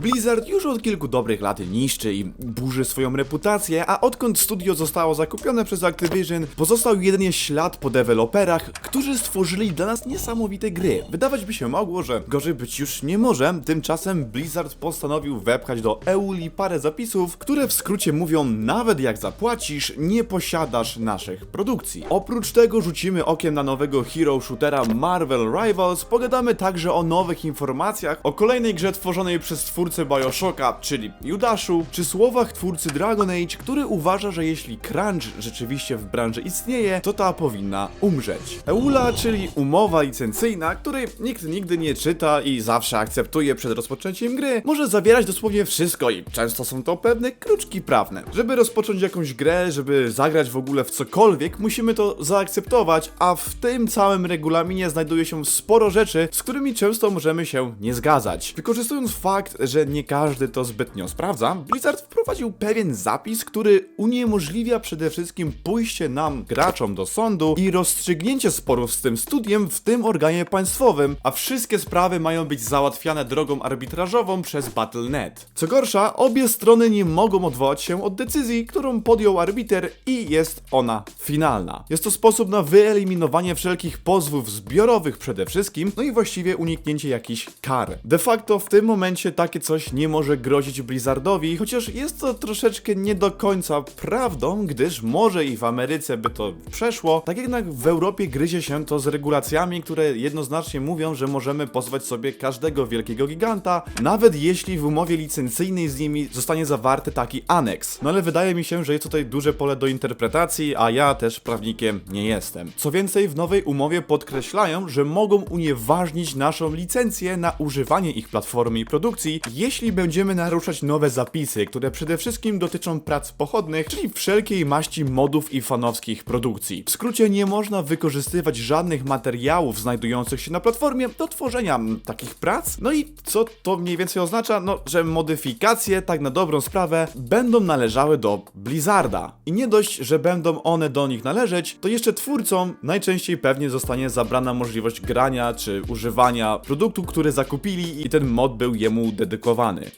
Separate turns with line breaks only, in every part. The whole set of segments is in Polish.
Blizzard już od kilku dobrych lat niszczy i burzy swoją reputację, a odkąd studio zostało zakupione przez Activision, pozostał jedynie ślad po deweloperach, którzy stworzyli dla nas niesamowite gry. Wydawać by się mogło, że gorzej być już nie może, tymczasem Blizzard postanowił wepchać do EULI parę zapisów, które w skrócie mówią, nawet jak zapłacisz, nie posiadasz naszych produkcji. Oprócz tego rzucimy okiem na nowego hero shootera Marvel Rivals, pogadamy także o nowych informacjach, o kolejnej grze tworzonej przez twórcę Bioshocka, czyli Judaszu, czy słowach twórcy Dragon Age, który uważa, że jeśli crunch rzeczywiście w branży istnieje, to ta powinna umrzeć. EULA, czyli umowa licencyjna, której nikt nigdy nie czyta i zawsze akceptuje przed rozpoczęciem gry, może zawierać dosłownie wszystko i często są to pewne kruczki prawne. Żeby rozpocząć jakąś grę, żeby zagrać w ogóle w cokolwiek, musimy to zaakceptować, a w tym całym regulaminie znajduje się sporo rzeczy, z którymi często możemy się nie zgadzać. Wykorzystując fakt, że nie każdy to zbytnio sprawdza, Blizzard wprowadził pewien zapis, który uniemożliwia przede wszystkim pójście nam, graczom, do sądu i rozstrzygnięcie sporów z tym studiem w tym organie państwowym, a wszystkie sprawy mają być załatwiane drogą arbitrażową przez Battle.net. Co gorsza, obie strony nie mogą odwołać się od decyzji, którą podjął arbiter i jest ona finalna. Jest to sposób na wyeliminowanie wszelkich pozwów zbiorowych przede wszystkim, no i właściwie uniknięcie jakichś kar. De facto w tym momencie takie coś nie może grozić Blizzardowi, chociaż jest to troszeczkę nie do końca prawdą, gdyż może i w Ameryce by to przeszło, tak jednak w Europie gryzie się to z regulacjami, które jednoznacznie mówią, że możemy pozwać sobie każdego wielkiego giganta, nawet jeśli w umowie licencyjnej z nimi zostanie zawarty taki aneks. No ale wydaje mi się, że jest tutaj duże pole do interpretacji, a ja też prawnikiem nie jestem. Co więcej, w nowej umowie podkreślają, że mogą unieważnić naszą licencję na używanie ich platformy i produkcji, jeśli będziemy naruszać nowe zapisy, które przede wszystkim dotyczą prac pochodnych, czyli wszelkiej maści modów i fanowskich produkcji. W skrócie nie można wykorzystywać żadnych materiałów znajdujących się na platformie do tworzenia takich prac. No i co to mniej więcej oznacza? No, że modyfikacje, tak na dobrą sprawę, będą należały do Blizzarda. I nie dość, że będą one do nich należeć, to jeszcze twórcom najczęściej pewnie zostanie zabrana możliwość grania czy używania produktu, który zakupili i ten mod był jemu dedykowany.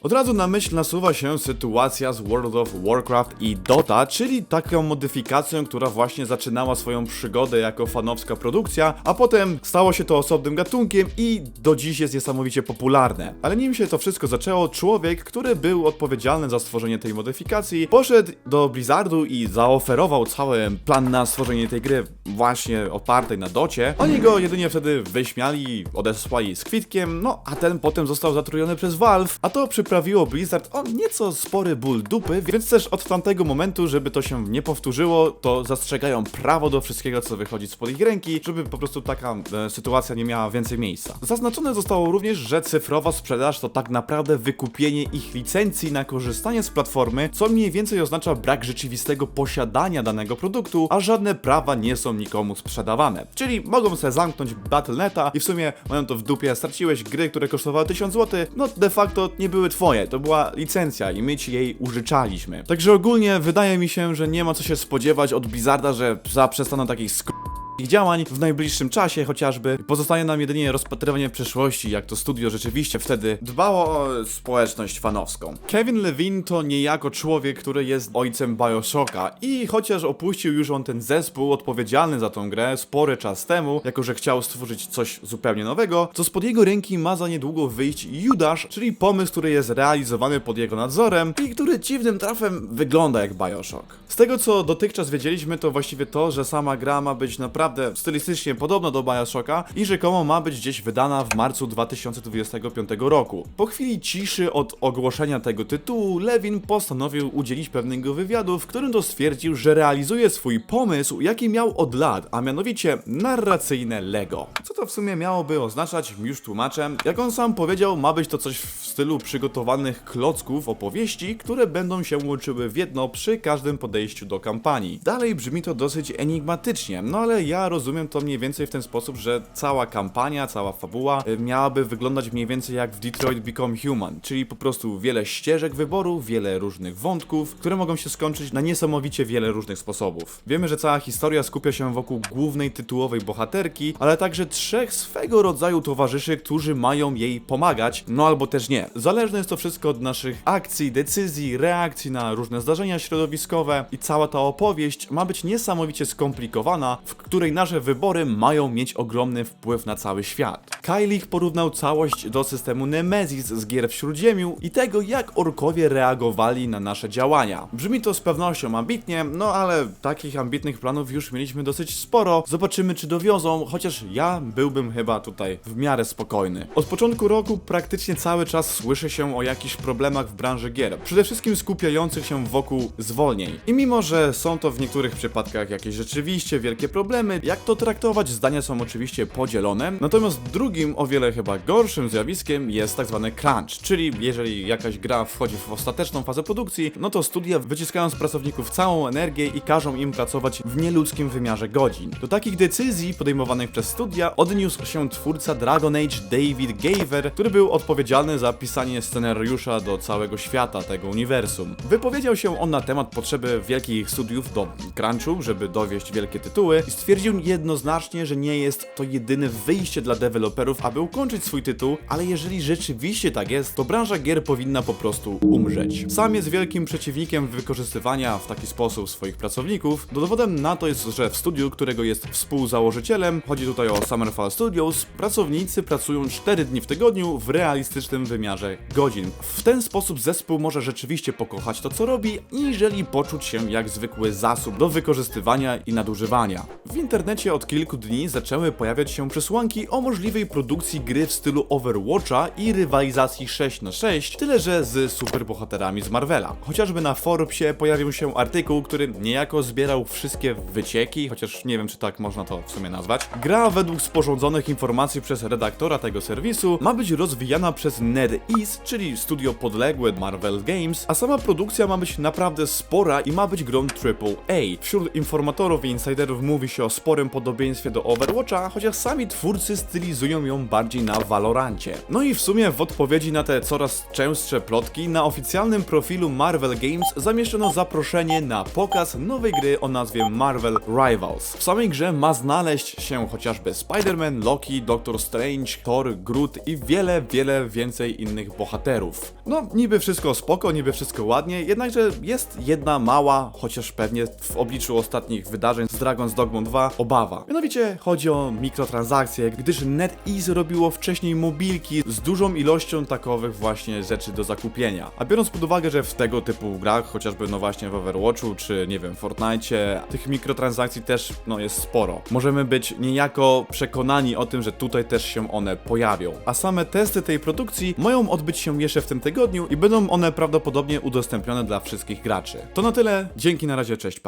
Od razu na myśl nasuwa się sytuacja z World of Warcraft i Dota, czyli taką modyfikacją, która właśnie zaczynała swoją przygodę jako fanowska produkcja, a potem stało się to osobnym gatunkiem i do dziś jest niesamowicie popularne. Ale nim się to wszystko zaczęło, człowiek, który był odpowiedzialny za stworzenie tej modyfikacji, poszedł do Blizzardu i zaoferował cały plan na stworzenie tej gry właśnie opartej na docie. Oni go jedynie wtedy wyśmiali, odesłali z kwitkiem, no a ten potem został zatrujony przez Valve, a to przyprawiło Blizzard o nieco spory ból dupy, więc też od tamtego momentu, żeby to się nie powtórzyło, to zastrzegają prawo do wszystkiego, co wychodzi spod ich ręki, żeby po prostu taka e, sytuacja nie miała więcej miejsca. Zaznaczone zostało również, że cyfrowa sprzedaż to tak naprawdę wykupienie ich licencji na korzystanie z platformy, co mniej więcej oznacza brak rzeczywistego posiadania danego produktu, a żadne prawa nie są nikomu sprzedawane. Czyli mogą sobie zamknąć Battle.neta i w sumie mają to w dupie, straciłeś gry, które kosztowały 1000 zł, no de facto nie były twoje, to była licencja i my ci jej użyczaliśmy. Także ogólnie wydaje mi się, że nie ma co się spodziewać od Blizzarda, że zaprzestaną takich sk ich działań w najbliższym czasie chociażby. Pozostaje nam jedynie rozpatrywanie przyszłości, jak to studio rzeczywiście wtedy dbało o społeczność fanowską. Kevin Levine to niejako człowiek, który jest ojcem Bioshocka i chociaż opuścił już on ten zespół odpowiedzialny za tą grę spory czas temu, jako że chciał stworzyć coś zupełnie nowego, to spod jego ręki ma za niedługo wyjść Judasz, czyli pomysł, który jest realizowany pod jego nadzorem i który dziwnym trafem wygląda jak Bioshock. Z tego co dotychczas wiedzieliśmy, to właściwie to, że sama gra ma być naprawdę stylistycznie podobna do Bioshocka i rzekomo ma być gdzieś wydana w marcu 2025 roku. Po chwili ciszy od ogłoszenia tego tytułu, Levin postanowił udzielić pewnego wywiadu, w którym to stwierdził, że realizuje swój pomysł, jaki miał od lat, a mianowicie narracyjne Lego. Co to w sumie miałoby oznaczać, już tłumaczę. Jak on sam powiedział, ma być to coś w stylu przygotowanych klocków opowieści, które będą się łączyły w jedno przy każdym podejściu do kampanii. Dalej brzmi to dosyć enigmatycznie, no ale ja ja rozumiem to mniej więcej w ten sposób, że cała kampania, cała fabuła y, miałaby wyglądać mniej więcej jak w Detroit Become Human, czyli po prostu wiele ścieżek wyboru, wiele różnych wątków, które mogą się skończyć na niesamowicie wiele różnych sposobów. Wiemy, że cała historia skupia się wokół głównej tytułowej bohaterki, ale także trzech swego rodzaju towarzyszy, którzy mają jej pomagać, no albo też nie. Zależne jest to wszystko od naszych akcji, decyzji, reakcji na różne zdarzenia środowiskowe i cała ta opowieść ma być niesamowicie skomplikowana, w której nasze wybory mają mieć ogromny wpływ na cały świat. Kylie porównał całość do systemu Nemesis z gier w Śródziemiu i tego, jak orkowie reagowali na nasze działania. Brzmi to z pewnością ambitnie, no ale takich ambitnych planów już mieliśmy dosyć sporo. Zobaczymy, czy dowiozą, chociaż ja byłbym chyba tutaj w miarę spokojny. Od początku roku praktycznie cały czas słyszy się o jakichś problemach w branży gier, przede wszystkim skupiających się wokół zwolnień. I mimo, że są to w niektórych przypadkach jakieś rzeczywiście wielkie problemy, jak to traktować, zdania są oczywiście podzielone. Natomiast drugim, o wiele chyba gorszym zjawiskiem jest tak zwany crunch, czyli jeżeli jakaś gra wchodzi w ostateczną fazę produkcji, no to studia wyciskają z pracowników całą energię i każą im pracować w nieludzkim wymiarze godzin. Do takich decyzji podejmowanych przez studia odniósł się twórca Dragon Age David Gaver, który był odpowiedzialny za pisanie scenariusza do całego świata tego uniwersum. Wypowiedział się on na temat potrzeby wielkich studiów do crunchu, żeby dowieść wielkie tytuły i stwierdził jednoznacznie, że nie jest to jedyne wyjście dla deweloperów, aby ukończyć swój tytuł, ale jeżeli rzeczywiście tak jest, to branża gier powinna po prostu umrzeć. Sam jest wielkim przeciwnikiem wykorzystywania w taki sposób swoich pracowników. Dowodem na to jest, że w studiu, którego jest współzałożycielem, chodzi tutaj o Summerfall Studios, pracownicy pracują 4 dni w tygodniu w realistycznym wymiarze godzin. W ten sposób zespół może rzeczywiście pokochać to, co robi, niżeli poczuć się jak zwykły zasób do wykorzystywania i nadużywania. W internecie od kilku dni zaczęły pojawiać się przesłanki o możliwej produkcji gry w stylu Overwatcha i rywalizacji 6 na 6 tyle że z superbohaterami z Marvela. Chociażby na Forbesie pojawił się artykuł, który niejako zbierał wszystkie wycieki, chociaż nie wiem czy tak można to w sumie nazwać. Gra według sporządzonych informacji przez redaktora tego serwisu ma być rozwijana przez NetEase, czyli studio podległe Marvel Games, a sama produkcja ma być naprawdę spora i ma być grą AAA. Wśród informatorów i insiderów mówi się o sporym podobieństwie do Overwatcha, chociaż sami twórcy stylizują ją bardziej na Valorancie. No i w sumie w odpowiedzi na te coraz częstsze plotki, na oficjalnym profilu Marvel Games zamieszczono zaproszenie na pokaz nowej gry o nazwie Marvel Rivals. W samej grze ma znaleźć się chociażby Spider-Man, Loki, Doctor Strange, Thor, Groot i wiele, wiele więcej innych bohaterów. No, niby wszystko spoko, niby wszystko ładnie, jednakże jest jedna mała, chociaż pewnie w obliczu ostatnich wydarzeń z Dragon's Dogma 2 obawa. Mianowicie chodzi o mikrotransakcje, gdyż NetEase robiło wcześniej mobilki z dużą ilością takowych właśnie rzeczy do zakupienia. A biorąc pod uwagę, że w tego typu grach, chociażby no właśnie w Overwatchu, czy nie wiem, Fortnite, tych mikrotransakcji też no jest sporo. Możemy być niejako przekonani o tym, że tutaj też się one pojawią. A same testy tej produkcji mają odbyć się jeszcze w tym tygodniu i będą one prawdopodobnie udostępnione dla wszystkich graczy. To na tyle, dzięki na razie, cześć pa.